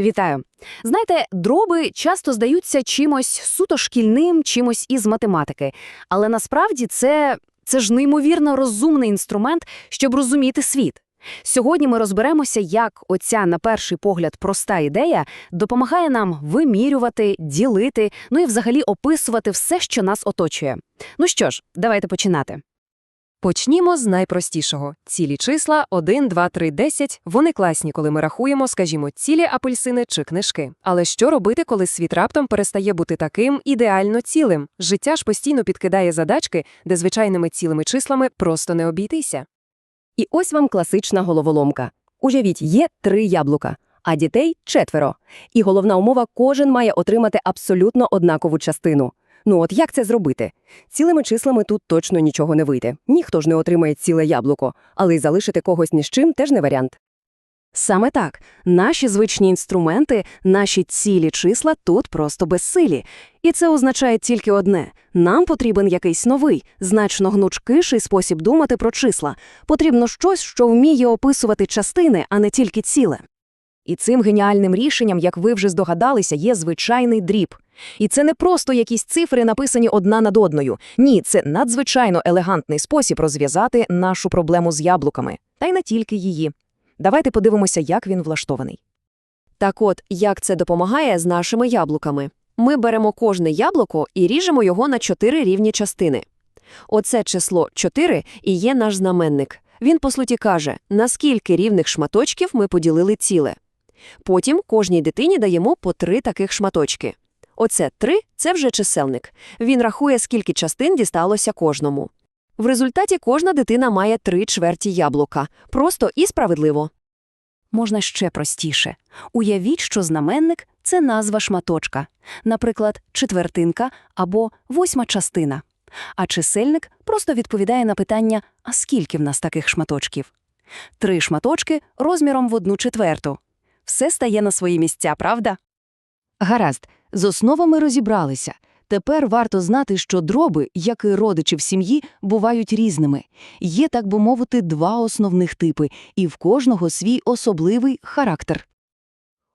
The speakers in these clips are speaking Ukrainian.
Вітаю. Знаєте, дроби часто здаються чимось суто шкільним, чимось із математики. Але насправді це, це ж неймовірно розумний інструмент, щоб розуміти світ. Сьогодні ми розберемося, як оця, на перший погляд, проста ідея допомагає нам вимірювати, ділити, ну і взагалі описувати все, що нас оточує. Ну що ж, давайте починати. Почнімо з найпростішого. Цілі числа 1, 2, 3, 10. Вони класні, коли ми рахуємо, скажімо, цілі апельсини чи книжки. Але що робити, коли світ раптом перестає бути таким ідеально цілим? Життя ж постійно підкидає задачки, де звичайними цілими числами просто не обійтися. І ось вам класична головоломка. Уявіть, є три яблука, а дітей четверо. І головна умова – кожен має отримати абсолютно однакову частину. Ну от як це зробити? Цілими числами тут точно нічого не вийде. Ніхто ж не отримає ціле яблуко, але й залишити когось ні з чим теж не варіант. Саме так. Наші звичні інструменти, наші цілі числа тут просто безсилі. І це означає тільки одне – нам потрібен якийсь новий, значно гнучкіший спосіб думати про числа. Потрібно щось, що вміє описувати частини, а не тільки ціле. І цим геніальним рішенням, як ви вже здогадалися, є звичайний дріб. І це не просто якісь цифри, написані одна над одною. Ні, це надзвичайно елегантний спосіб розв'язати нашу проблему з яблуками. Та й не тільки її. Давайте подивимося, як він влаштований. Так от, як це допомагає з нашими яблуками? Ми беремо кожне яблуко і ріжемо його на чотири рівні частини. Оце число 4 і є наш знаменник. Він, по суті, каже, наскільки рівних шматочків ми поділили ціле. Потім кожній дитині даємо по три таких шматочки. Оце 3 – це вже чисельник. Він рахує, скільки частин дісталося кожному. В результаті кожна дитина має три чверті яблука. Просто і справедливо. Можна ще простіше. Уявіть, що знаменник – це назва шматочка, наприклад, четвертинка або восьма частина. А чисельник просто відповідає на питання «А скільки в нас таких шматочків?» Три шматочки розміром в одну четверту. Все стає на свої місця, правда? Гаразд, з основами розібралися. Тепер варто знати, що дроби, як і родичі в сім'ї, бувають різними. Є, так би мовити, два основних типи, і в кожного свій особливий характер.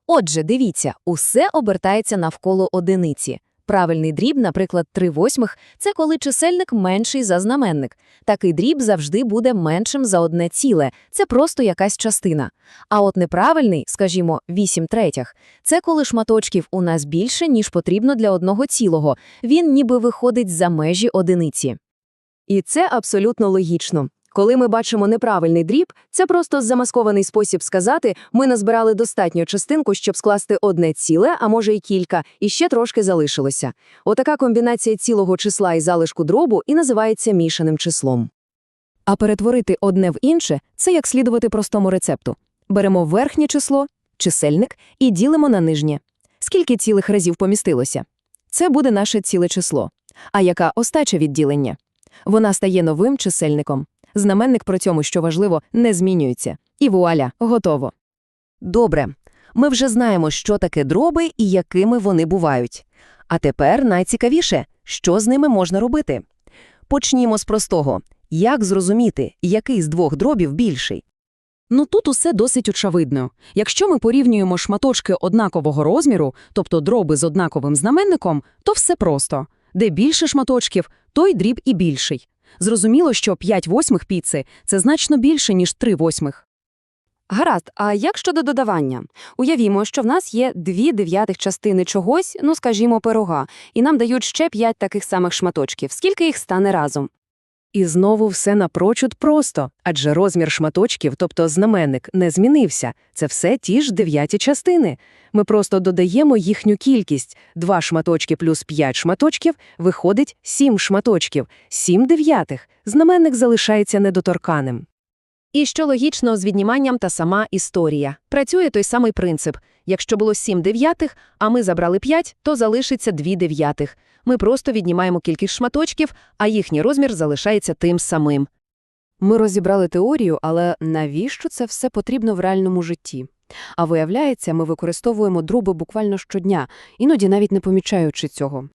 Отже, дивіться, усе обертається навколо одиниці. Правильний дріб, наприклад, 3 восьмих – це коли чисельник менший за знаменник. Такий дріб завжди буде меншим за одне ціле, це просто якась частина. А от неправильний, скажімо, 8 третіх – це коли шматочків у нас більше, ніж потрібно для одного цілого. Він ніби виходить за межі одиниці. І це абсолютно логічно. Коли ми бачимо неправильний дріб, це просто замаскований спосіб сказати, ми назбирали достатньо частинку, щоб скласти одне ціле, а може й кілька, і ще трошки залишилося. Отака комбінація цілого числа і залишку дробу і називається мішаним числом. А перетворити одне в інше – це як слідувати простому рецепту. Беремо верхнє число, чисельник, і ділимо на нижнє. Скільки цілих разів помістилося? Це буде наше ціле число. А яка остача відділення? Вона стає новим чисельником. Знаменник про цьому, що важливо, не змінюється. І вуаля, готово. Добре. Ми вже знаємо, що таке дроби і якими вони бувають. А тепер найцікавіше, що з ними можна робити. Почнімо з простого. Як зрозуміти, який з двох дробів більший? Ну тут усе досить очевидно. Якщо ми порівнюємо шматочки однакового розміру, тобто дроби з однаковим знаменником, то все просто. Де більше шматочків, той дріб і більший. Зрозуміло, що 5 восьмих піци – це значно більше, ніж 3 восьмих. Гаразд, а як щодо додавання? Уявімо, що в нас є дві дев'ятих частини чогось, ну, скажімо, пирога, і нам дають ще п'ять таких самих шматочків. Скільки їх стане разом? І знову все напрочуд просто, адже розмір шматочків, тобто знаменник, не змінився. Це все ті ж дев'яті частини. Ми просто додаємо їхню кількість. Два шматочки плюс п'ять шматочків виходить сім шматочків, сім дев'ятих. Знаменник залишається недоторканим. І що логічно, з відніманням та сама історія. Працює той самий принцип. Якщо було 7 дев'ятих, а ми забрали 5, то залишиться 2 дев'ятих. Ми просто віднімаємо кількість шматочків, а їхній розмір залишається тим самим. Ми розібрали теорію, але навіщо це все потрібно в реальному житті? А виявляється, ми використовуємо дроби буквально щодня, іноді навіть не помічаючи цього.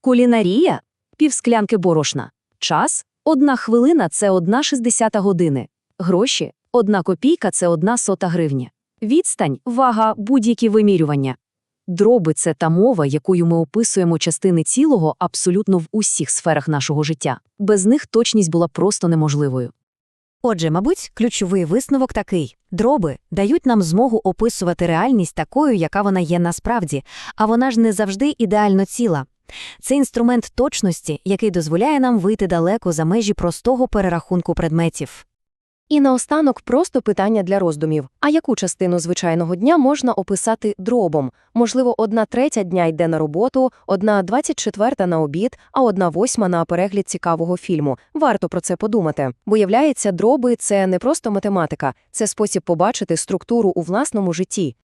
Кулінарія – півсклянки борошна. Час – одна хвилина – це одна шістдесята години. Гроші – одна копійка – це одна сота гривня. Відстань, вага, будь-які вимірювання. Дроби – це та мова, якою ми описуємо частини цілого абсолютно в усіх сферах нашого життя. Без них точність була просто неможливою. Отже, мабуть, ключовий висновок такий: дроби дають нам змогу описувати реальність такою, яка вона є насправді, а вона ж не завжди ідеально ціла. Це інструмент точності, який дозволяє нам вийти далеко за межі простого перерахунку предметів. І наостанок просто питання для роздумів. А яку частину звичайного дня можна описати дробом? Можливо, одна третя дня йде на роботу, одна двадцять четверта на обід, а одна восьма на перегляд цікавого фільму. Варто про це подумати. Виявляється, дроби – це не просто математика, це спосіб побачити структуру у власному житті.